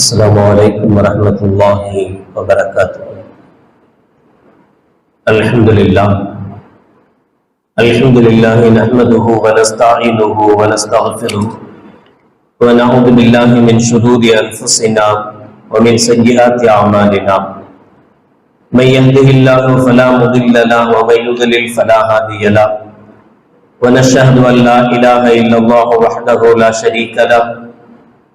السلام عليكم ورحمة الله وبركاته. الحمد لله. الحمد لله نحمده ونستعينه ونستغفره ونعوذ بالله من شرور أنفسنا ومن سيئات أعمالنا. من يهده الله فلا مضل له ومن يضلل فلا هادي له. ونشهد أن لا إله إلا الله وحده لا شريك له.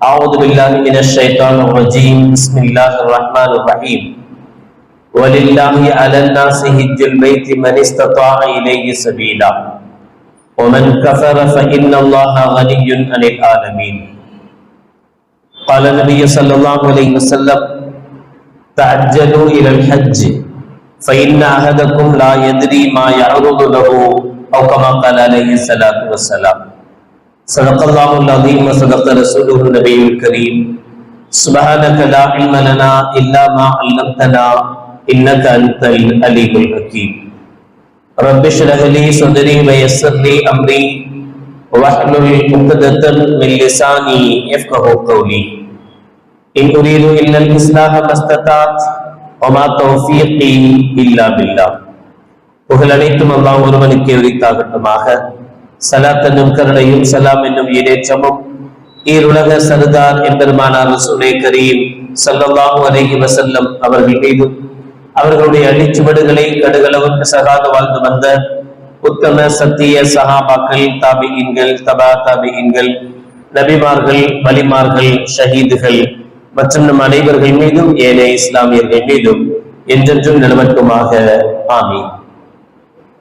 أعوذ بالله من الشيطان الرجيم. بسم الله الرحمن الرحيم. ولله على الناس هج البيت من استطاع إليه سبيلا. ومن كفر فإن الله غني عن العالمين. قال النبي صلى الله عليه وسلم تعجلوا إلى الحج فإن أحدكم لا يدري ما يعرض له أو كما قال عليه الصلاة والسلام. صدق الله العظيم وصدق رسوله النبي الكريم سبحانك لا علم لنا إلا ما علمتنا إنك أنت العليم الحكيم رب اشرح لي صدري ويسر لي أمري واحلل عقدة من لساني يفقه قولي إن أريد إلا الإصلاح ما استطعت وما توفيقي إلا بالله புகழ் அனைத்தும் அல்லாஹ் ஒருவனுக்கு உரித்தாகட்டுமாக சலாத் என்னும் கருணையும் சலாம் என்னும் ஈரேற்றமும் ஈருலக சருதார் எம்பெருமானார் ரசூலே கரீம் சல்லல்லாஹு அலைஹி வசல்லம் அவர்கள் மீதும் அவர்களுடைய அடிச்சுவடுகளை கடுகளவுக்கு சகாது வாழ்ந்து வந்த உத்தம சத்திய சகாபாக்கள் தாபிகின்கள் தபா தாபிகின்கள் நபிமார்கள் வலிமார்கள் ஷஹீதுகள் மற்றும் நம் அனைவர்கள் மீதும் ஏனைய இஸ்லாமியர்கள் மீதும் என்றென்றும் நிலவட்டுமாக ஆமீன்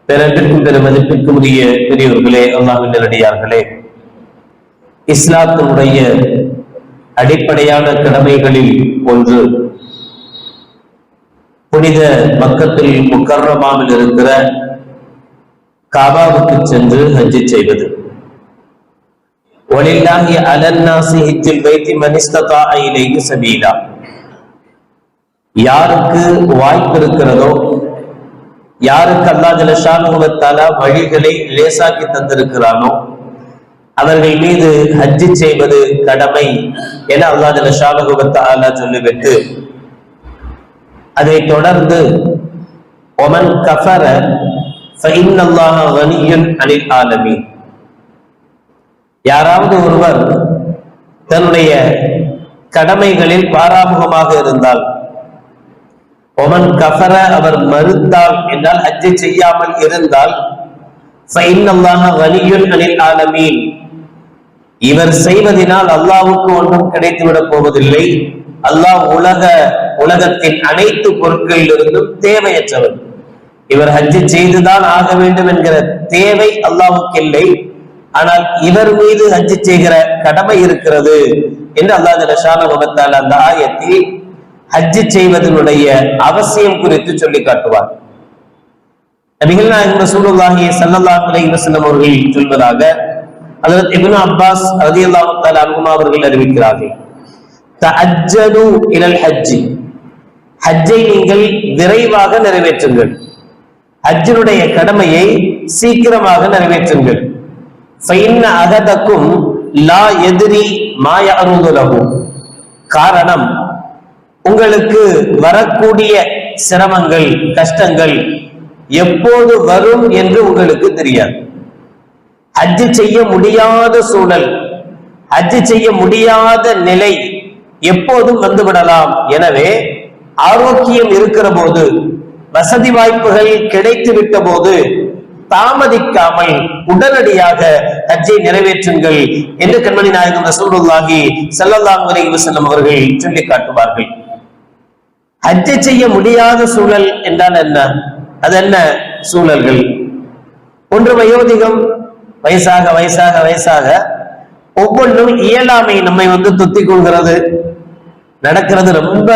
பிறப்பிற்கும் பெரும் மதிப்பிற்கும் உரிய பெரியவர்களே அல்லாஹின் நேரடியார்களே இஸ்லாத்தினுடைய அடிப்படையான கடமைகளில் ஒன்று புனித மக்கத்தில் முக்கர்ரமாவில் இருக்கிற காபாவுக்கு சென்று ஹஜ்ஜி செய்வது. ஒலில்லாஹி அலன்னாசி ஹிஜ்ஜில் வைத்தி மனிஸ்ததா இலைஹி சபீலா. யாருக்கு வாய்ப்பு இருக்கிறதோ யாருக்கு அல்லா ஜலஷானுவத்தால வழிகளை லேசாக்கி தந்திருக்கிறானோ அவர்கள் மீது ஹஜ்ஜி செய்வது கடமை என அல்லா ஜலஷானுவத்தால சொல்லிவிட்டு அதை தொடர்ந்து ஒமன் கஃபர அனில் ஆலமி யாராவது ஒருவர் தன்னுடைய கடமைகளில் பாராமுகமாக இருந்தால் ஒமன் கஃபர அவர் மறுத்தால் என்றால் ஹஜ்ஜை செய்யாமல் இருந்தால் ஆலமீன் இவர் செய்வதனால் அல்லாவுக்கு ஒன்றும் கிடைத்துவிடப் போவதில்லை. அல்லாஹ் உலக உலகத்தின் அனைத்து பொருட்களில் இருந்தும் தேவையற்றவர். இவர் ஹஜ்ஜு செய்துதான் ஆக வேண்டும் என்கிற தேவை அல்லாவுக்கு இல்லை. ஆனால் இவர் மீது ஹஜ்ஜு செய்கிற கடமை இருக்கிறது என்று அல்லாஹ் ரஷான முகத்தால் அந்த ஆயத்தில் ஹஜ்ஜு செய்வதனுடைய அவசியம் குறித்து சொல்லி காட்டுவார். நபிகள் நாயகம் ரசூலுல்லாஹி ஸல்லல்லாஹு அலைஹி வஸல்லம் அவர்கள் சொல்வதாக ஹஜரத் இப்னு அப்பாஸ் ரலியல்லாஹு தஆலா அன்ஹுமா அவர்கள் அறிவிக்கிறார்கள். தஅஜ்ஜலு இலல் ஹஜ் ஹஜ்ஜை நீங்கள் விரைவாக நிறைவேற்றுங்கள். ஹஜ்ஜினுடைய கடமையை சீக்கிரமாக நிறைவேற்றுங்கள். ஃபைன்ன அகதக்கும் லா எதிரி மாய அருந்துலகு காரணம் உங்களுக்கு வரக்கூடிய சிரமங்கள் கஷ்டங்கள் எப்போது வரும் என்று உங்களுக்கு தெரியாது. ஹஜ்ஜு செய்ய முடியாத சூழல் ஹஜ்ஜு செய்ய முடியாத நிலை எப்போதும் வந்துவிடலாம். எனவே ஆரோக்கியம் இருக்கிற போது வசதி வாய்ப்புகள் கிடைத்து விட்ட போது தாமதிக்காமல் உடனடியாக ஹஜ்ஜை நிறைவேற்றுங்கள் என்று கண்மணி நாயகம் ரசூலுல்லாஹி ஸல்லல்லாஹு அலைஹி வஸல்லம் அவர்கள் சொல்லி காட்டுவார்கள். ஹஜ்ஜ செய்ய முடியாத சூழல் என்றால் என்ன? அது என்ன சூழல்கள்? ஒன்று வயோதிகம் வயசாக வயசாக வயசாக ஒவ்வொன்றும் இயலாமை நம்மை வந்து தொத்தி கொள்கிறது. நடக்கிறது ரொம்ப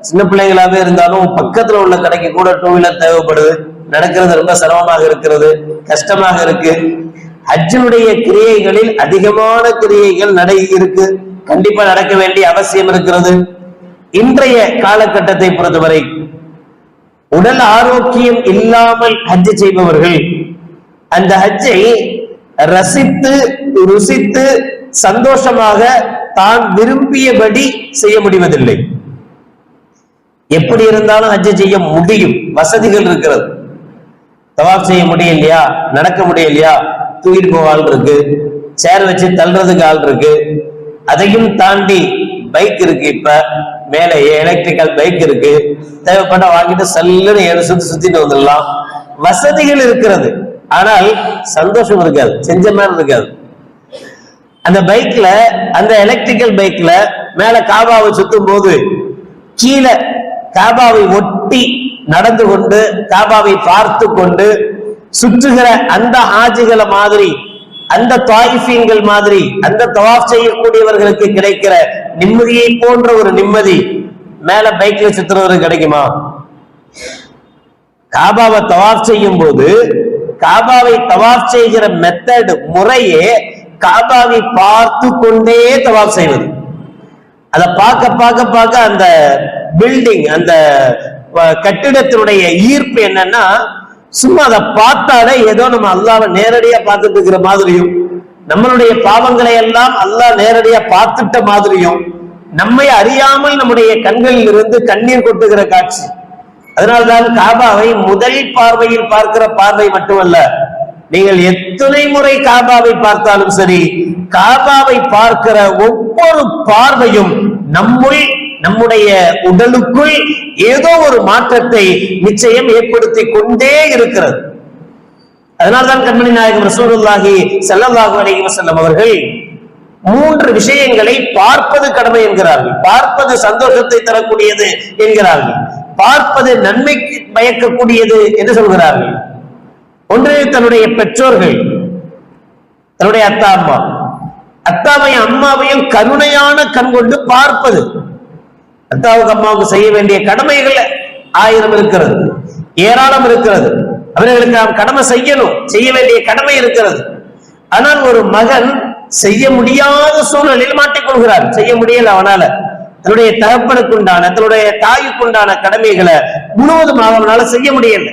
சின்ன பிள்ளைகளாகவே இருந்தாலும் பக்கத்துல உள்ள கடைக்கு கூட டூ வீலர் தேவைப்படுது. நடக்கிறது ரொம்ப சிரமமாக இருக்கிறது கஷ்டமாக இருக்கு. ஹஜ்ஜினுடைய கிரியைகளில் அதிகமான கிரியைகள் நடை இருக்கு. கண்டிப்பா நடக்க வேண்டிய அவசியம் இருக்கிறது. இன்றைய காலகட்டத்தை பொறுத்தவரை உடல் ஆரோக்கியம் இல்லாமல் ஹஜ் செய்பவர்கள் அந்த ஹஜ்ஜை ரசித்து ருசித்து சந்தோஷமாக தான் விரும்பியபடி செய்ய முடிவதில்லை. எப்படி இருந்தாலும் ஹஜ் செய்ய முடியும். வசதிகள் இருக்கிறது. தவாப் செய்ய முடியலையா? நடக்க முடியலையா? தூக்கிட்டு போக ஆள் இருக்கு. சேர் வச்சு தள்ளுறதுக்கு ஆள் இருக்கு. அதையும் தாண்டி பைக் இருக்கு இப்ப. மேலே எலக்ட்ரிக்கல் பைக் இருக்கு. தேவைப்பட்ட வாங்கிட்டு சல்லுன்னு ஏழு சுத்தி சுத்திட்டு வந்துடலாம். வசதிகள் இருக்கிறது. ஆனால் சந்தோஷம் இருக்காது. செஞ்ச மாதிரி இருக்காது. அந்த பைக்ல அந்த எலக்ட்ரிக்கல் பைக்ல மேல காபாவை சுத்தும் போது கீழே காபாவை ஒட்டி நடந்து கொண்டு காபாவை பார்த்து கொண்டு சுற்றுகிற அந்த ஆஜிகளை மாதிரி அந்த தாயிஃபீன்கள் மாதிரி அந்த தவாஃப் செய்யக்கூடியவர்களுக்கு கிடைக்கிற நிம்மதியை போன்ற ஒரு நிம்மதி மேல பைக்ல சுத்துறவரு கிடைக்குமா? காபாவை தவாஃப் செய்யும் போது காபாவை தவாஃப் செய்கிற மெத்தட் முறையே காபாவை பார்த்து கொண்டே தவாஃப் செய்வது. அதை பார்க்க பார்க்க பார்க்க அந்த பில்டிங் அந்த கட்டிடத்தினுடைய ஈர்ப்பு என்னன்னா சும்மா அதை பார்த்தாலே ஏதோ நம்ம அல்லாவை நேரடியா பார்த்துட்டு இருக்கிற மாதிரியும் நம்மளுடைய பாவங்களை எல்லாம் அல்லாஹ் நேரடியா பார்த்துட்ட மாதிரியும் நம்மை அறியாமல் நம்முடைய கண்களில் இருந்து கண்ணீர் கொட்டுகிற காட்சி. அதனால்தான் காபாவை முதல் பார்வையில் பார்க்கிற பார்வை மட்டுமல்ல நீங்கள் எத்தனை முறை காபாவை பார்த்தாலும் சரி காபாவை பார்க்கிற ஒவ்வொரு பார்வையும் நம்முள் நம்முடைய உடலுக்குள் ஏதோ ஒரு மாற்றத்தை நிச்சயம் ஏற்படுத்தி கொண்டே இருக்கிறது. அதனால்தான் கண்மணி நாயகம் ரசூலுல்லாஹி ஸல்லல்லாஹு அலைஹி வஸல்லம் அவர்கள் மூன்று விஷயங்களை பார்ப்பது கடமை என்கிறார்கள். பார்ப்பது சந்தோஷத்தை தரக்கூடியது என்கிறார்கள். பார்ப்பது நன்மைக்கு பயக்கக்கூடியது என்று சொல்கிறார்கள். ஒன்று தன்னுடைய பெற்றோர்கள் தன்னுடைய அத்தா அம்மா. அத்தாவையும் அம்மாவையும் கருணையான கண் கொண்டு பார்ப்பது. அத்தாவுக்கு அம்மாவுக்கு செய்ய வேண்டிய கடமைகள் ஆயிரம் இருக்கிறது. ஏராளம் இருக்கிறது. அவர்களுக்கு நாம் கடமை செய்யணும். செய்ய வேண்டிய கடமை இருக்கிறது. ஆனால் ஒரு மகன் செய்ய முடியாத சூழலில் மாட்டிக்கொள்கிறார். செய்ய முடியல அவனால. தன்னுடைய தகப்பனுக்குண்டான தன்னுடைய தாய்க்குண்டான கடமைகளை முழுவதுமாக அவனால செய்ய முடியல.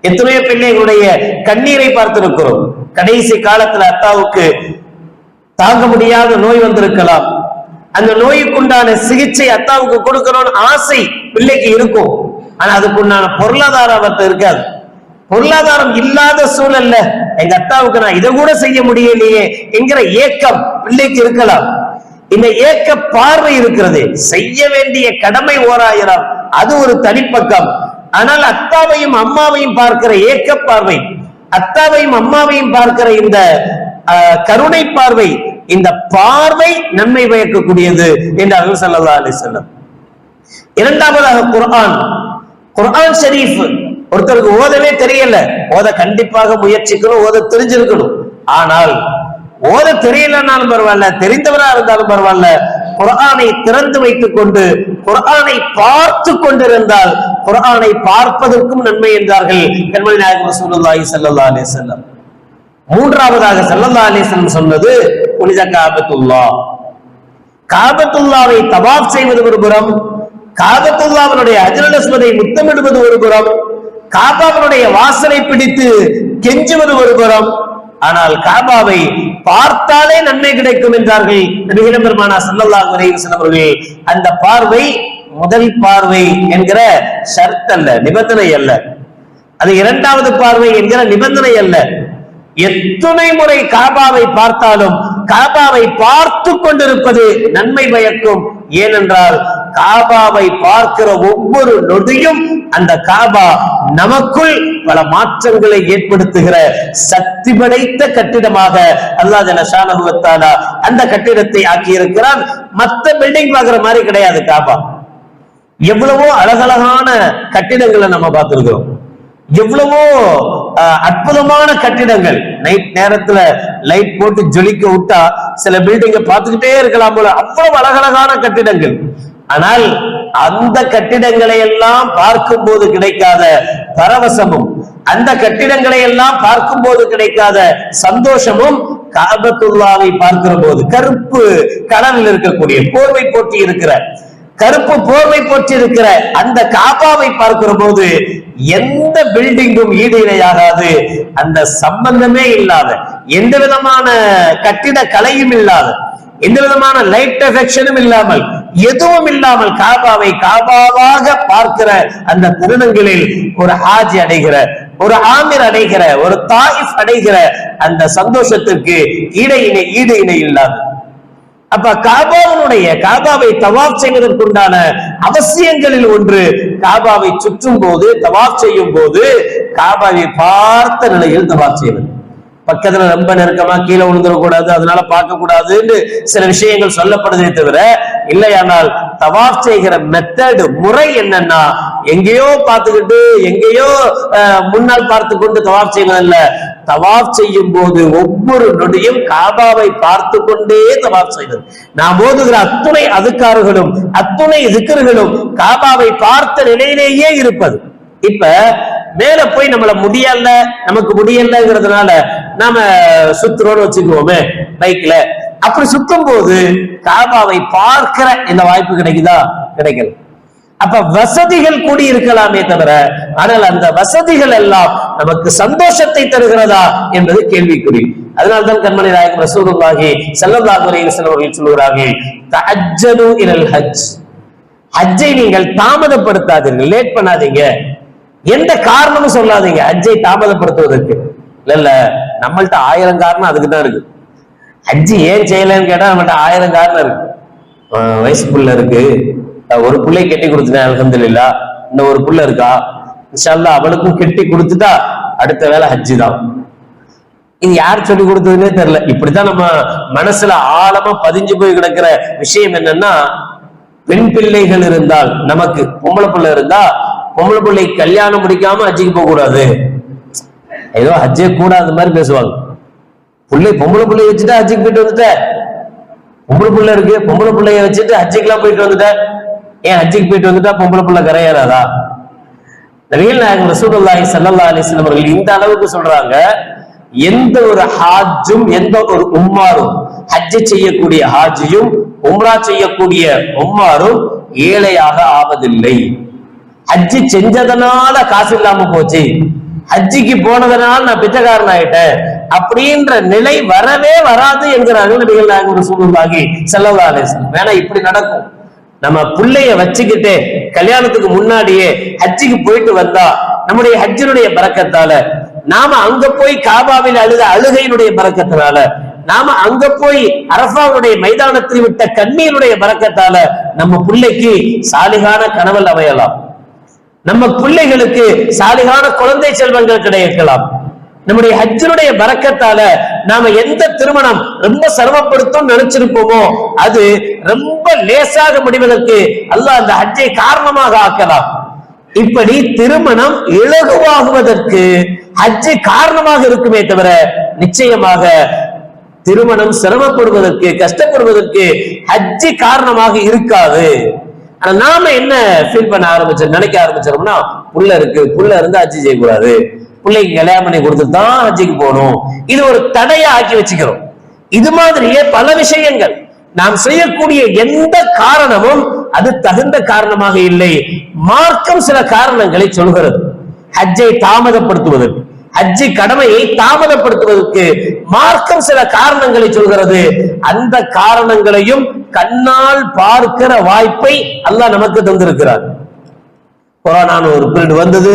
எத்தனையோ பிள்ளைகளுடைய கண்ணீரை பார்த்திருக்கிறோம். கடைசி காலத்துல அத்தாவுக்கு தாங்க முடியாத நோய் வந்திருக்கலாம். அந்த நோய்க்குண்டான சிகிச்சை அத்தாவுக்கு கொடுக்கணும்னு ஆசை பிள்ளைக்கு இருக்கும். ஆனா அதுக்குண்டான பொருளாதார அவர்கிட்ட இருக்காது. பொருளாதாரம் இல்லாத சூழல்ல எங்க அத்தாவுக்கு நான் இதை கூட செய்ய முடியலையே என்கிற ஏக்கம் பிள்ளைக்கு இருக்கலாம். இந்த ஏக்க பார்வை இருக்கிறது. செய்ய வேண்டிய கடமை ஓராயிரம். அது ஒரு தனிப்பக்கம். ஆனால் அத்தாவையும் அம்மாவையும் பார்க்கிற ஏக்க பார்வை அத்தாவையும் அம்மாவையும் பார்க்கிற இந்த ஆஹ், கருணை பார்வை இந்த பார்வை நன்மை பயக்கக்கூடியது என்றார்கள் சல்லா அலி செல்லம் இரண்டாவதாக குர்ஆன். குர்ஆன் ஷரீஃப். ஒருத்தருக்கு ஓதவே தெரியல. ஓத கண்டிப்பாக முயற்சிக்கணும் ஓத தெரிஞ்சிருக்கணும். ஆனால் ஓத தெரியலனாலும் பரவாயில்ல தெரிந்தவரா இருந்தாலும் பரவாயில்ல குரானை திறந்து வைத்துக் கொண்டு குரானை பார்த்து கொண்டிருந்தால் குரானை பார்ப்பதற்கும் நன்மை என்றார்கள் கண்மணி நாயகம் ரசூலுல்லாஹி ஸல்லல்லாஹு அலைஹி செல்லம் மூன்றாவதாக செல்லல்லா அலைஹி வஸல்லம் சொன்னது புனித காபத்துல்லா காபத்துல்லாவை தவாப் செய்வது ஒரு புறம் காபத்துல்லாவினுடைய அஜரலஸ்மதை முத்தமிடுவது ஒரு புறம் காபாவினுடைய வாசனை பிடித்து கெஞ்சுவது ஒரு புறம் ஆனால் காபாவை பார்த்தாலே நன்மை கிடைக்கும் என்றார்கள் நபிகிடம் பெருமானா ஸல்லல்லாஹு அலைஹி வஸல்லம் அவர்கள். அந்த பார்வை முதல் பார்வை என்கிற ஷர்த் அல்ல நிபந்தனை அல்ல. அது இரண்டாவது பார்வை என்கிற நிபந்தனை அல்ல. எத்தனை முறை காபாவை பார்த்தாலும் காபாவை பார்த்து கொண்டிருப்பது நன்மை பயக்கும். ஏனென்றால் காபாவை பார்க்கிற ஒவ்வொரு நொடியும் அந்த காபா நமக்குள் பல மாற்றங்களை ஏற்படுத்துகிற சக்தி படைத்த கட்டிடமாக அல்லாஹ் ஜனஷானகுவத்தாலா அந்த கட்டிடத்தை ஆக்கியிருக்கிறான். மத்த பில்டிங் பார்க்கிற மாதிரி கிடையாது காபா. எவ்வளவோ அழகழகான கட்டிடங்களை நம்ம பார்த்திருக்கிறோம். எவ்வளவோ அற்புதமான கட்டிடங்கள். நைட் நேரத்துல லைட் போட்டு ஜொலிக்க விட்டா சில பில்டிங்க பார்த்துக்கிட்டே இருக்கலாம் போல. அவ்வளவு அழகழகான கட்டிடங்கள். ஆனால் அந்த கட்டிடங்களை எல்லாம் பார்க்கும் போது கிடைக்காத பரவசமும் அந்த கட்டிடங்களை எல்லாம் பார்க்கும் போது கிடைக்காத சந்தோஷமும் காபத்துல்லாவை பார்க்கிற போது கருப்பு கடலில் இருக்கக்கூடிய போர்வை போட்டி இருக்கிற கருப்பு போர்வை போற்றிருக்கிற அந்த காபாவை பார்க்கிற போது எந்த பில்டிங்கும் ஈடு இணையாகாது. அந்த சம்பந்தமே இல்லாத எந்த விதமான கட்டிட கலையும் இல்லாத எந்த விதமான லைட் எஃபெக்ஷனும் இல்லாமல் எதுவும் இல்லாமல் காபாவை காபாவாக பார்க்கிற அந்த தருணங்களில் ஒரு ஹாஜி அடைகிற ஒரு ஆமிர் அடைகிற ஒரு தாயிஃப் அடைகிற அந்த சந்தோஷத்திற்கு ஈடு இணை ஈடு இணை இல்லாது. அப்ப காபாவினுடைய காபாவை தவாப் செய்வதற்குண்டான அவசியங்களில் ஒன்று காபாவை சுற்றும் போது தவாப் செய்யும் போது காபாவை பார்த்த நிலையில் தவாப் செய்வது. பக்கத்துல ரொம்ப நெருக்கமா கீழே விழுந்துடக்கூடாது அதனால பார்க்க கூடாதுன்னு சில விஷயங்கள் சொல்லப்படுதே தவிர இல்லையானால் தவாப் செய்கிற மெத்தட் முறை என்னன்னா எங்கேயோ பார்த்துக்கிட்டு எங்கேயோ அஹ், முன்னால் பார்த்து கொண்டு தவாப் செய்வதல்ல. தவாப் செய்யும் போது ஒவ்வொரு நொடியும் காபாவை பார்த்து கொண்டே தவாப் செய்வது நாம் ஓதுகிற அத்துணை அதுக்காறுகளும் அத்துணை இதுக்கர்களும் காபாவை பார்த்த நிலையிலேயே இருப்பது. இப்ப மேல போய் நம்மள முடியல நமக்கு முடியலங்கிறதுனால நாம சுத்துறோம்னு வச்சுக்குவோமே பைக்ல அப்படி சுத்தும் போது காபாவை பார்க்கிற இந்த வாய்ப்பு கிடைக்குதா? கிடைக்கல. அப்ப வசதிகள் கூடி இருக்கலாமே தவிர ஆனால் அந்த வசதிகள் எல்லாம் நமக்கு சந்தோஷத்தை தருகிறதா என்பது கேள்விக்குறி. அதனால்தான் கண்மணி நாயகம் ரசூலுல்லாஹி செல்லல்லாஹு அலைஹி வஸல்லம் அவர்கள் சொல்கிறார்கள் தஅஜ்ஜலு இலல் ஹஜ். ஹஜ்ஜை நீங்கள் தாமதப்படுத்தாதீர்கள் லேட் பண்ணாதீங்க. எந்த காரணமும் சொல்லாதீங்க ஹஜ்ஜை தாமதப்படுத்துவதற்கு. இல்ல இல்ல நம்மள்ட்ட ஆயிரம் காரணம் அதுக்கு தான் இருக்கு. ஹஜ்ஜி ஏன் செய்யலன்னு கேட்டா நம்மள்ட்ட ஆயிரம் காரணம் இருக்கு. வயசு புள்ள இருக்கு. ஒரு பிள்ளை கெட்டி கொடுத்துட்டேன் அல்ஹம்துலில்லா. இன்னும் ஒரு புள்ள இருக்கா? இன்ஷால்லா அவளுக்கும் கெட்டி கொடுத்துட்டா அடுத்த வேலை ஹஜ்ஜி தான் இது யார் சொல்லி கொடுத்ததுன்னே தெரியல. இப்படித்தான் நம்ம மனசுல ஆழமா பதிஞ்சு போய் கிடக்கிற விஷயம் என்னன்னா பெண் பிள்ளைகள் இருந்தால் நமக்கு பொம்பளை பிள்ளை இருந்தா பொம்பளை பிள்ளை கல்யாணம் முடிக்காம ஹஜ்ஜிக்கு போக கூடாது. ஏதோ ஹஜ்ஜே கூடாது மாதிரி பேசுவாங்க. பிள்ளை பொம்பளை பிள்ளைய வச்சுட்டு ஹஜ்ஜிக்கு போயிட்டு வந்துட்ட. பொம்பளை பிள்ளை இருக்கு பொம்பளை பிள்ளைய வச்சுட்டு ஹஜ்ஜிக்குலாம் போயிட்டு வந்துட்ட. ஏன் ஹஜ்ஜிக்கு போயிட்டு வந்துட்டா பொம்பளை பிள்ளை கரையேறாதா நபிகள் நாயகம் ரசூலுல்லாஹி சல்லா அலிஸ்லம் அவர்கள் இந்த அளவுக்கு சொல்றாங்க எந்த ஒரு ஹாஜும் எந்த ஒரு உம்மாரும் ஹஜ் செய்யக்கூடிய ஹாஜியும் உம்ரா செய்யக்கூடிய உம்மாரும் ஏழையாக ஆவதில்லை. ஹஜ்ஜி செஞ்சதனால காசு இல்லாம போச்சு. ஹஜ்ஜிக்கு போனதனால நான் பிச்சைக்காரன் ஆயிட்டேன் அப்படின்ற நிலை வரவே வராது என்கிறார்கள் நபிகள் நாயகம் ரசூலுல்லாஹி சல்லா அலிஸ்லம் வேணா இப்படி நடக்கும். நம்ம புள்ளைய வச்சுக்கிட்டு கல்யாணத்துக்கு முன்னாடியே ஹஜ்ஜிக்கு போயிட்டு வந்தா நம்முடைய ஹஜ்ஜினுடைய பறக்கத்தால நாம அங்க போய் காபாவில் அழுத அழுகையினுடைய பறக்கத்தினால நாம அங்க போய் அரபாவுடைய மைதானத்தில் விட்ட கண்ணீருடைய பறக்கத்தால நம்ம பிள்ளைக்கு சாலிகான கனவல் அமையலாம். நம்ம பிள்ளைகளுக்கு சாலிகான குழந்தை செல்வங்கள் கிடைக்கலாம். நம்முடைய ஹஜ்ஜனுடைய பறக்கத்தால நாம எந்த திருமணம் ரொம்ப சிரமப்படுத்தும் நினைச்சிருப்போமோ அது ரொம்ப லேசாக முடிவதற்கு அல்லாஹ் அந்த ஹஜ்ஜை காரணமாக ஆக்கலாம். இப்படி திருமணம் இலகுவாகுவதற்கு ஹஜ்ஜு காரணமாக இருக்குமே தவிர நிச்சயமாக திருமணம் சிரமப்படுவதற்கு கஷ்டப்படுவதற்கு ஹஜ்ஜி காரணமாக இருக்காது. ஆனா நாம என்ன ஃபீல் பண்ண ஆரம்பிச்சோம் நினைக்க ஆரம்பிச்சோம்னா புள்ள இருக்கு புள்ள இருந்து ஹஜ்ஜு செய்யக்கூடாது. பிள்ளைக்கு கல்யாணம் பண்ணி கொடுத்துட்டு தான் ஹஜ்ஜிக்கு போகணும். இது ஒரு தடையா ஆக்கி வச்சுக்கிறோம். இது மாதிரியே பல விஷயங்கள். நாம் செய்யக்கூடிய எந்த காரணமும் அது தகுந்த காரணமாக இல்லை. மார்க்கம் சில காரணங்களை சொல்கிறது. ஹஜ்ஜை தாமதப்படுத்துவதற்கு ஹஜ்ஜி கடமையை தாமதப்படுத்துவதற்கு மார்க்கம் சில காரணங்களை சொல்கிறது. அந்த காரணங்களையும் கண்ணால் பார்க்கிற வாய்ப்பை அல்லாஹ் நமக்கு தந்திருக்கிறார். கொரோனான்னு ஒரு பீரியட் வந்தது.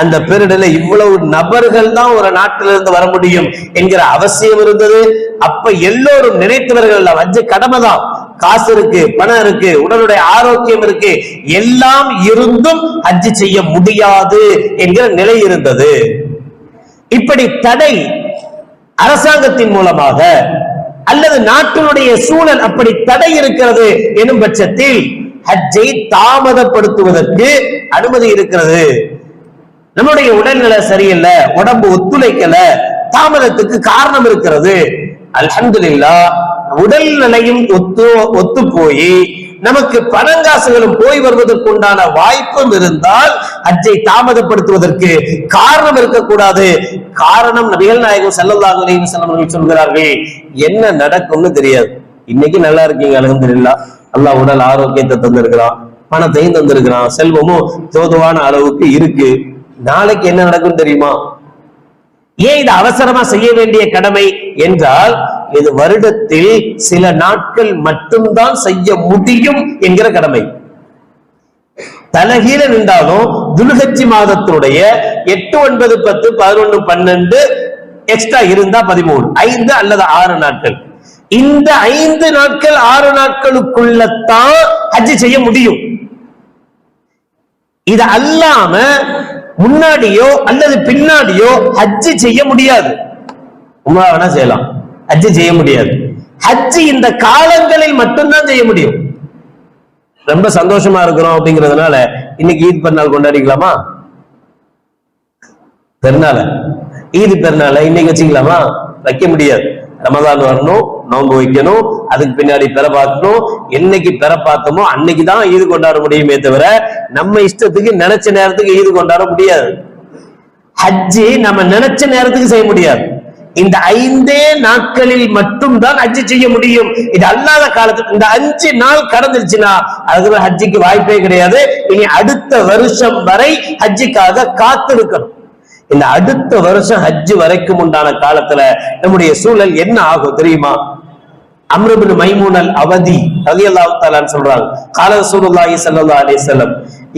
அந்த பீரியட்ல இவ்வளவு நபர்கள் தான் ஒரு நாட்டில இருந்து வர முடியும் என்கிற அவசியம் இருந்தது. அப்ப எல்லோரும் நினைத்தவர்கள் வஞ்ச கடமை தான். காசு இருக்கு பணம் இருக்கு உடலுடைய ஆரோக்கியம் இருக்கு எல்லாம் இருந்தும் ஹஜ்ஜி செய்ய முடியாது என்கிற நிலை இருந்தது. இப்படி தடை அரசாங்கத்தின் மூலமாக அல்லது நாட்டினுடைய சூழல் அப்படி தடை இருக்கிறது எனும் பட்சத்தில் ஹஜ்ஜை தாமதப்படுத்துவதற்கு அனுமதி இருக்கிறது. நம்முடைய உடல்நிலை சரியில்லை உடம்பு ஒத்துழைக்கல தாமதத்துக்கு காரணம் இருக்கிறது. அல்ஹம்துலில்லாஹ் உடல் நிலையும் ஒத்து ஒத்து போய் நமக்கு பணங்காசுகளும் போய் வருவதற்குண்டான வாய்ப்பும் இருந்தால் ஹஜ்ஜை தாமதப்படுத்துவதற்கு காரணம் இருக்கக்கூடாது. காரணம் நபிகள் நாயகம் ஸல்லல்லாஹு அலைஹி சொல்கிறார்கள் என்ன நடக்கும்னு தெரியாது. இன்னைக்கு நல்லா இருக்கீங்க அல்ஹம்துலில்லாஹ் நல்லா உடல் ஆரோக்கியத்தை தந்திருக்கிறான் பணத்தையும் தந்திருக்கிறான் செல்வமும் தோதுவான அளவுக்கு இருக்கு. நாளைக்கு என்ன நடக்கும் தெரியுமா? ஏன் இது அவசரமா செய்ய வேண்டிய கடமை என்றால் இது வருடத்தில் சில நாட்கள் மட்டும்தான் செய்ய முடியும் என்கிற கடமை. தலகீழ நின்றாலும் துல்ஹஜ்ஜி மாதத்தினுடைய எட்டு ஒன்பது பத்து பதினொன்னு பன்னெண்டு எக்ஸ்ட்ரா இருந்தா பதிமூணு ஐந்து அல்லது ஆறு நாட்கள். இந்த ஐந்து நாட்கள் ஆறு நாட்களுக்குள்ளத்தான் ஹஜ் செய்ய முடியும். இது அல்லாம முன்னாடியோ அல்லது பின்னாடியோ ஹஜ் செய்ய முடியாது. உமா வேணா செய்யலாம். ஹஜ் செய்ய முடியாது. ஹஜ் இந்த காலங்களில் மட்டும்தான் செய்ய முடியும். ரொம்ப சந்தோஷமா இருக்கிறோம் அப்படிங்கிறதுனால இன்னைக்கு ஈத் பெருநாள் கொண்டாடிக்கலாமா? பெருநாள. ஈது பெருநாள இன்னைக்கு வச்சுக்கலாமா? வைக்க முடியாது. ரமதான் வரணும் நோன்பு வைக்கணும் அதுக்கு பின்னாடி பெற பார்க்கணும் என்னைக்கு பெற பார்த்தோமோ அன்னைக்கு தான் ஈது கொண்டாட முடியுமே தவிர நம்ம இஷ்டத்துக்கு நினைச்ச நேரத்துக்கு ஈது கொண்டாட முடியாது. ஹஜ்ஜி நம்ம நினைச்ச நேரத்துக்கு செய்ய முடியாது. இந்த ஐந்தே நாட்களில் மட்டும்தான் ஹஜ்ஜி செய்ய முடியும். இது அல்லாத காலத்துல இந்த அஞ்சு நாள் கடந்துருச்சுன்னா அதுக்கு ஹஜ்ஜிக்கு வாய்ப்பே கிடையாது. இனி அடுத்த வருஷம் வரை ஹஜ்ஜிக்காக காத்திருக்கணும். இந்த அடுத்த வருஷம் ஹஜ்ஜு வரைக்கும் உண்டான காலத்துல நம்முடைய சூழல் என்ன ஆகும் தெரியுமா? அம்ருபின் மைமூனல் அவதி ரலியல்லாஹு சொல்றாங்க. கால ரசூலுல்லாஹி ஸல்லல்லாஹு அலைஹி வஸல்லம்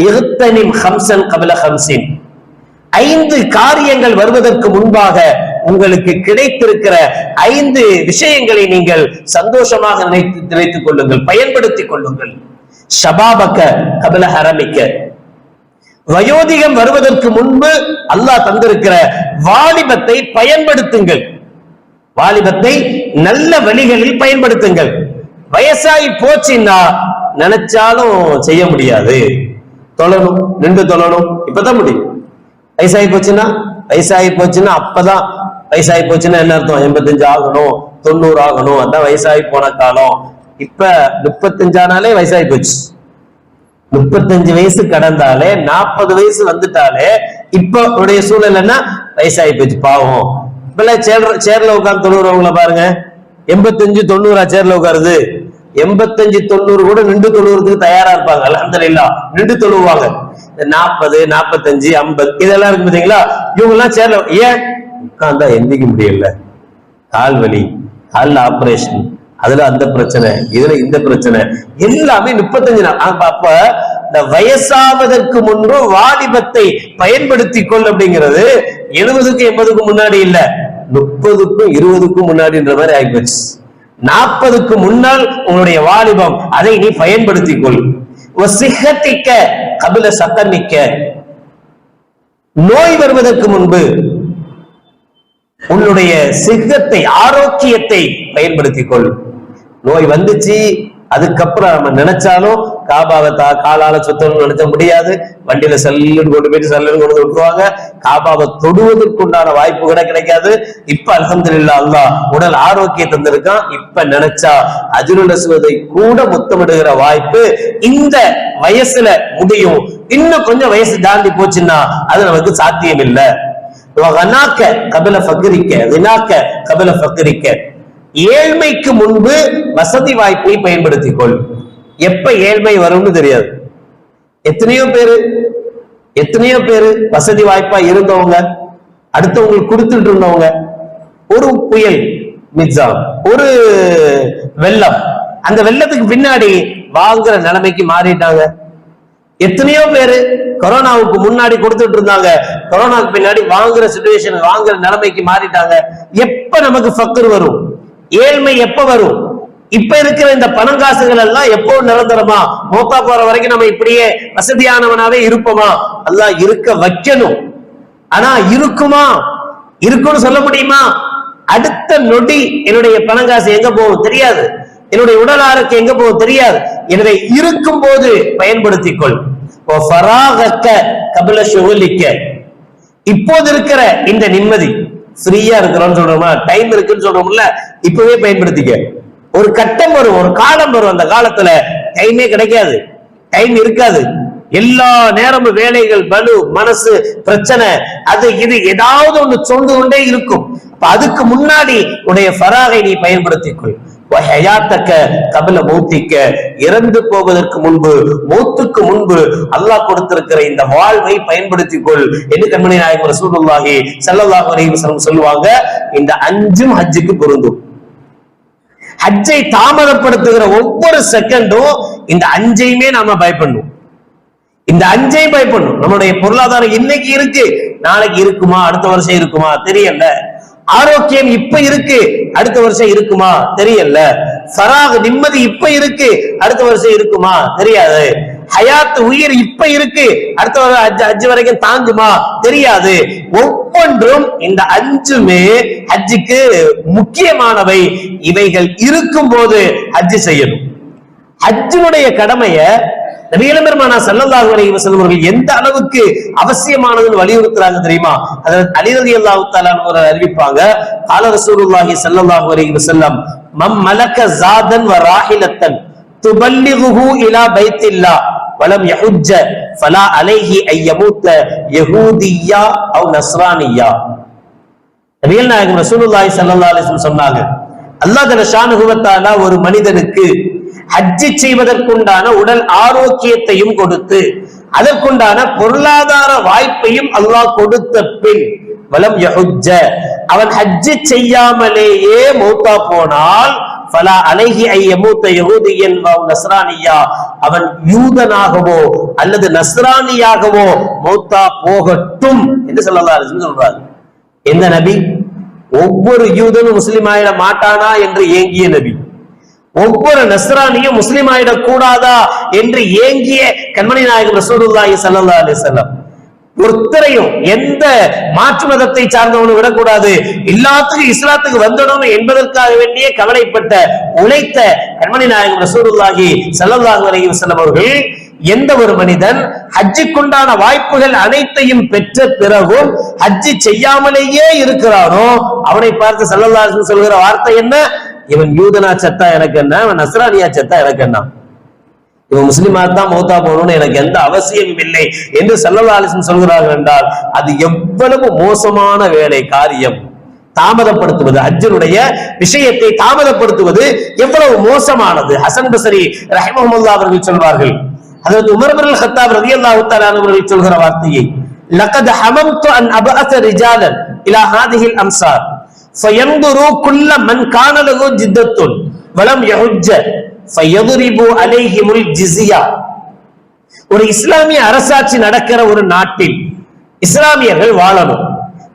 இஹ்தனிம் ஹம்சன் கபல ஹம்சின் ஐந்து காரியங்கள் வருவதற்கு முன்பாக உங்களுக்கு கிடைத்திருக்கிற ஐந்து விஷயங்களை நீங்கள் சந்தோஷமாக நினைத்து நினைத்துக் கொள்ளுங்கள் பயன்படுத்திக் கொள்ளுங்கள். ஷபாபக்க கபல ஹரமிக்க. வயோதிகம் வருவதற்கு முன்பு அல்லாஹ் தந்திருக்கிற வாலிபத்தை பயன்படுத்துங்கள். வாலிபத்தை நல்ல வழிகளில் பயன்படுத்துங்கள். வயசாகி போச்சுன்னா நினைச்சாலும் செய்ய முடியாது. தொழணும் நின்று தொழணும் இப்பதான் முடியும். வயசாகி போச்சுன்னா வயசாகி போச்சுன்னா அப்பதான். வயசாகி போச்சுன்னா என்ன அர்த்தம்? எண்பத்தஞ்சு ஆகணும் தொண்ணூறு ஆகணும் அதான் வயசாகி போன காலம். இப்ப முப்பத்தஞ்சானாலே வயசாகி போச்சு. முப்பத்தஞ்சு வயசு கடந்தாலே நாற்பது வயசு வந்துட்டாலே இப்ப உடைய சூழல்னா வயசாகி போச்சு பாவம். இப்பெல்லாம் சேர்ல சேர்ல உட்கார்ந்து தொழுறவங்கள பாருங்க. எண்பத்தஞ்சு தொண்ணூறா சேர்ல உட்காருது. எண்பத்தஞ்சு தொண்ணூறு கூட நின்று தொழுவுறதுக்கு தயாரா இருப்பாங்க அலமதுல்லா நின்று தொழுவாங்க இந்த நாற்பது நாற்பத்தஞ்சு ஐம்பது இதெல்லாம் இருக்கு பாத்தீங்களா? இவங்க எல்லாம் சேர்ல ஏன்? உட்கார்ந்தா எந்திக்க முடியல. கால் வலி கால்ல ஆபரேஷன் அதுல அந்த பிரச்சனை இதுல இந்த பிரச்சனை. எல்லாமே முப்பத்தஞ்சு நாள். அப்ப இந்த வயசாவதற்கு முன்பு வாலிபத்தை பயன்படுத்தி கொள் அப்படிங்கிறது எழுபதுக்கும் எண்பதுக்கும் முன்னாடி இல்ல. முப்பதுக்கும் இருபதுக்கும் முன்னாடின்ற மாதிரி ஆகிப்போச்சு நாற்பதுக்கு முன்னால் உங்களுடைய வாலிபம் அதை நீ பயன்படுத்திக் கொள். சிகத்திக்க கபில சத்தமிக்க நோய் வருவதற்கு முன்பு உன்னுடைய சித்தத்தை ஆரோக்கியத்தை பயன்படுத்திக் கொள். நோய் வந்துச்சு. அதுக்கப்புறம் நம்ம நினைச்சாலும் காபாவை தா காலால சுத்தணும்னு நினைச்ச முடியாது. வண்டியில செல்லுன்னு கொண்டு போயிட்டு செல்லுன்னு கொண்டு விட்டுருவாங்க. காபாவை தொடுவதற்குண்டான வாய்ப்பு கூட கிடைக்காது. இப்ப அல்ஹம்துலில்லாஹ் அல்லா உடல் ஆரோக்கியம் தந்திருக்கான். இப்ப நினைச்சா அஜுருல் சுவதை கூட முத்தமிடுகிற வாய்ப்பு இந்த வயசுல முடியும். இன்னும் கொஞ்சம் வயசு தாண்டி போச்சுன்னா அது நமக்கு சாத்தியம் இல்லை கபில ஃபக்ரிக்க வினாக்க கபில பக்ரிக்க ஏழ்மைக்கு முன்பு வசதி வாய்ப்பை பயன்படுத்திக் கொள் எப்ப ஏழ்மை வரும்னு தெரியாது. எத்தனையோ பேரு எத்தனையோ பேரு வசதி வாய்ப்பா இருந்தவங்க அடுத்தவங்களுக்கு கொடுத்துட்டு இருந்தவங்க ஒரு புயல் மிக்ஸாம் ஒரு வெள்ளம் அந்த வெள்ளத்துக்கு பின்னாடி வாங்குற நிலைமைக்கு மாறிட்டாங்க. எத்தனையோ பேரு கொரோனாவுக்கு முன்னாடி கொடுத்துட்டு இருந்தாங்க. கொரோனாவுக்கு பின்னாடி வாங்குற சுச்சுவேஷன் வாங்குற நிலைமைக்கு மாறிட்டாங்க. எப்ப நமக்கு ஃபக்கர் வரும்? ஏழ்மை எப்ப வரும்? இப்ப இருக்கிற இந்த பணங்காசுகள் எல்லாம் எப்போ நிரந்தரமா? மோத்தா போற வரைக்கும் நம்ம இப்படியே வசதியானவனாவே இருப்போமா? எல்லாம் இருக்க வைக்கணும். ஆனா இருக்குமா? இருக்கும்னு சொல்ல முடியுமா? அடுத்த நொடி என்னுடைய பணங்காசு எங்க போகும் தெரியாது. என்னுடைய உடல் ஆரோக்கியம் எங்க போகும் தெரியாது. எனவே இருக்கும் போது பயன்படுத்திக் கொள் ஓ ஃபராகக்க கபில ஷுகுலிக்க. இப்போது இருக்கிற இந்த நிம்மதி. ஃப்ரீயா இருக்கிறோம்னு சொல்றோமா? டைம் இருக்குன்னு சொல்றோம்ல? இப்பவே பயன்படுத்திக்க. ஒரு கட்டம் வரும் ஒரு காலம் வரும் அந்த காலத்துல. டைமே கிடைக்காது. டைம் இருக்காது. எல்லா நேரமும் வேலைகள் பலு மனசு பிரச்சனை அது இது ஏதாவது ஒண்ணு சொல்ந்து கொண்டே இருக்கும். அப்ப அதுக்கு முன்னாடி உடைய ஃபராகை நீ பயன்படுத்திக் கொள் ஹயாத்தக்க கபில மௌத்திக்க இறந்து போவதற்கு முன்பு மௌத்துக்கு முன்பு அல்லாஹ் கொடுத்திருக்கிற இந்த வாழ்வை பயன்படுத்திக் கொள் என்று கண்மணி நாயகம் ரசூலுல்லாஹி ஸல்லல்லாஹு அலைஹி வஸல்லம் சொல்லுவாங்க. இந்த அஞ்சும் ஹஜ்ஜுக்கு பொருந்தும். ஹஜ்ஜை தாமதப்படுத்துகிற ஒவ்வொரு செகண்டும் இந்த அஞ்சையுமே நாம பயப்படணும். இந்த அஞ்சையும் பயப்படணும். நம்மளுடைய பொருளாதாரம் இன்னைக்கு இருக்கு. நாளைக்கு இருக்குமா? அடுத்த வருஷம் இருக்குமா? தெரியல. ஆரோக்கியம் இப்ப இருக்கு அடுத்த வருஷம் இருக்குமா? தெரியல. சராக நிம்மதி இப்ப இருக்கு அடுத்த வருஷம் இருக்குமா? தெரியாது. ஹயாத்து உயிர் இப்ப இருக்கு அடுத்த வருஷம் அஞ்சு அஞ்சு வரைக்கும் தாங்குமா? தெரியாது. ஒவ்வொன்றும் இந்த அஞ்சுமே ஹஜ்ஜுக்கு முக்கியமானவை. இவைகள் இருக்கும் போது ஹஜ்ஜு செய்யணும். ஹஜ்ஜினுடைய கடமைய நபிகள் பெருமானா ஸல்லல்லாஹு அலைஹி வஸல்லம் அவர்கள் எந்த அளவுக்கு அவசியமானதுன்னு வலியுறுத்துறாங்க தெரியுமா? அதாவது அலி ரலியல்லாஹு தஆலா ஒரு அறிவிப்பாங்க கால ரசூலுல்லாஹி ஸல்லல்லாஹு அலைஹி வஸல்லம் மம் மலக்க ஜாதன் வ ராஹிலத்தன் துபல்லிகுஹு இலா பைத்தில்லா வலம் யஹுஜ்ஜ ஃபலா அலைஹி ஐ யஹூதியா அவ் நஸ்ரானியா நபிகள் நாயகம் ரசூலுல்லாஹி ஸல்லல்லாஹு அலைஹி வஸல்லம் சொன்னாங்க அல்லாஹ் தஆலா ஷானுஹு ஒரு மனிதனுக்கு ஹஜ்ஜி செய்வதற்குண்டான உடல் ஆரோக்கியத்தையும் கொடுத்து அதற்குண்டான பொருளாதார வாய்ப்பையும் அல்லாஹ் கொடுத்த பின் வலம் யஹுஜ்ஜ. அவன் ஹஜ்ஜி செய்யாமலேயே மௌத்தா போனால் பல அழகி ஐ யமூத்த யஹூதியன் நஸ்ரானியா. அவன் யூதனாகவோ அல்லது நஸ்ரானியாகவோ மௌத்தா போகட்டும் என்று ஸல்லல்லாஹு சொல்றாரு. எந்த நபி? ஒவ்வொரு யூதனும் முஸ்லிம் ஆயிட மாட்டானா என்று ஏங்கிய நபி. ஒவ்வொரு நஸ்ரானியும் முஸ்லீம் ஆயிடக்கூடாதா என்று ஏங்கிய கண்மணி நாயகம் ரசூலுல்லாஹி ஸல்லல்லாஹு அலைஹி வஸல்லம். ஒருத்தரையும் எந்த மாற்று மதத்தை சார்ந்தவனும் விடக்கூடாது. எல்லாத்துக்கும் இஸ்லாத்துக்கு வந்துடும் என்பதற்காக வேண்டிய கவலைப்பட்ட உழைத்த கண்மணி நாயகம் ரசூலுல்லாஹி சல்லல்லாஹு அலைஹி வஸல்லம் அவர்கள் எந்த ஒரு மனிதன் ஹஜ்ஜுக்குண்டான வாய்ப்புகள் அனைத்தையும் பெற்ற பிறகும் ஹஜ்ஜி செய்யாமலேயே இருக்கிறானோ அவனை பார்த்து சல்லல்லாஹு சொல்கிற வார்த்தை என்ன? இவன் யூதனா செத்தா எனக்கு என்ன? இவன் நஸ்ரானியா செத்தா எனக்கு என்ன? இவன் முஸ்லிமா தான் மௌத்தா போகணும்னு எனக்கு எந்த அவசியமும் இல்லை என்று சல்லல்லாலிசன் சொல்கிறார்கள் என்றால் அது எவ்வளவு மோசமான வேலை காரியம். தாமதப்படுத்துவது அர்ஜுனுடைய விஷயத்தை தாமதப்படுத்துவது எவ்வளவு மோசமானது? ஹசன் பசரி ரஹிமஹமுல்லா அவர்கள் சொல்வார்கள். அதற்கு உமர் ஹத்தாப் ரதி அல்லா அவர்கள் சொல்கிற வார்த்தையை லகத் ஹமம் அன் அபஅஸ ரிஜாலன் இலா ஹாதிஹில் அம்சார். فينظروا كل من كان له جدة ولم يحج فيضربوا عليهم الجزية ஒரு இஸ்லாமிய அரசாட்சி நடக்கிற ஒரு நாட்டில் இஸ்லாமியர்கள் வாழணும்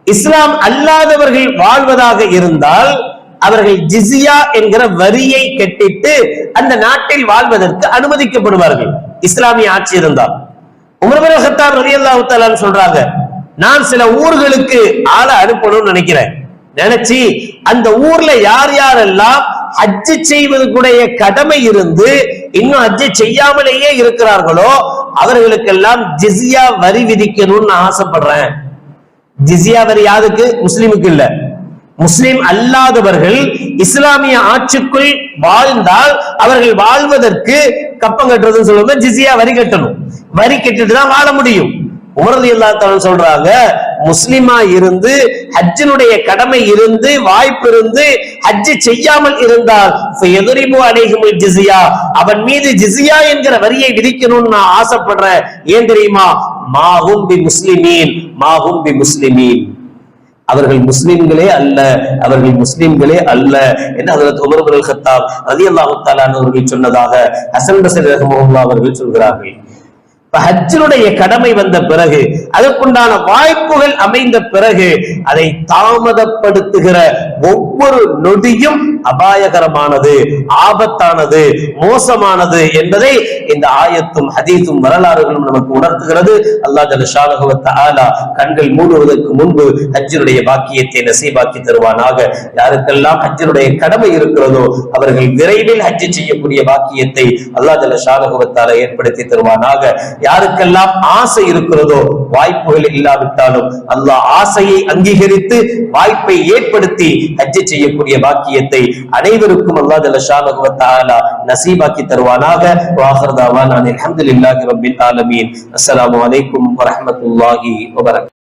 இஸ்லாம் அல்லாதவர்கள் வாழ்வதாக இருந்தால் அவர்கள் ஜிசியா என்கிற வரியை கட்டிட்டு அந்த நாட்டில் வாழ்வதற்கு அனுமதிக்கப்படுவார்கள் இஸ்லாமிய ஆட்சி இருந்தால் உமர் ஹத்தாப் ரலியல்லாஹு தஆலா சொல்றாங்க நான் சில ஊர்களுக்கு ஆளை அனுப்பணும்னு நினைக்கிறேன் நினைச்சு அந்த ஊர்ல யார் யாரெல்லாம் ஹஜ்ஜு செய்வதற்குடைய கடமை இருந்து இன்னும் ஹஜ்ஜு செய்யாமலேயே இருக்கிறார்களோ அவர்களுக்கெல்லாம் ஜிசியா வரி விதிக்கணும்னு நான் ஆசைப்படுறேன். ஜிசியா வரி யாருக்கு? முஸ்லிமுக்கு இல்ல. முஸ்லிம் அல்லாதவர்கள் இஸ்லாமிய ஆட்சிக்குள் வாழ்ந்தால் அவர்கள் வாழ்வதற்கு கப்பம் கட்டுறதுன்னு சொல்லுவாங்க ஜிசியா வரி கட்டணும். வரி கட்டிட்டு தான் வாழ முடியும். உமரது இல்லாதவன் சொல்றாங்க முஸ்லிமா இருந்து ஹஜ்ஜினுடைய கடமை இருந்து வாய்ப்பு இருந்து ஹஜ்ஜு செய்யாமல் இருந்தால் எதிரிபு அலைகுமுல் ஜிசியா அவன் மீது ஜிசியா என்கிற வரியை விதிக்கணும்னு நான் ஆசைப்படுறேன். ஏன் தெரியுமா? மாஹும் பி முஸ்லிமீன் மாஹும் பி முஸ்லிமீன். அவர்கள் முஸ்லிம்களே அல்ல அவர்கள் முஸ்லிம்களே அல்ல என்று அதற்கு உமர் பின் கத்தாப் ரலியல்லாஹு தஆலா அவர்கள் சொன்னதாக ஹசன் பஸ்ரி ரஹ்மத்துல்லாஹி அவர்கள் சொல்கிறார்கள். ஹஜ்ஜினுடைய கடமை வந்த பிறகு அதற்குண்டான வாய்ப்புகள் அமைந்த பிறகு அதை தாமதப்படுத்துகிற ஒவ்வொரு நொடியும் அபாயகரமானது ஆபத்தானது மோசமானது என்பதை இந்த ஆயத்தும் ஹதீத்தும் வரலாறுகளும் நமக்கு உணர்த்துகிறது. அல்லாஹ் ஜல்லஷானஹு வ கண்கள் மூடுவதற்கு முன்பு ஹஜ்ஜினுடைய பாக்கியத்தை நசீபாக்கி தருவானாக. யாருக்கெல்லாம் ஹஜ்ஜினுடைய கடமை இருக்கிறதோ அவர்கள் விரைவில் ஹஜ்ஜி செய்யக்கூடிய பாக்கியத்தை அல்லாஹ் ஜல்லஷானஹு ஏற்படுத்தி தருவானாக. யாருக்கெல்லாம் ஆசை இருக்கிறதோ வாய்ப்புகள் இல்லாவிட்டாலும் அல்லாஹ் ஆசையை அங்கீகரித்து வாய்ப்பை ஏற்படுத்தி ஹஜ்ஜு செய்யக்கூடிய பாக்கியத்தை அனைவருக்கும் அல்லாஹ் ஜல்ல ஷானஹு நசீபாக்கி தருவானாக. வாஹர் தாவானா அல்ஹம்துலில்லாஹி ரப்பில் ஆலமீன். அஸ்ஸலாமு அலைக்கும் வரஹ்மத்துல்லாஹி வபரகாத்துஹு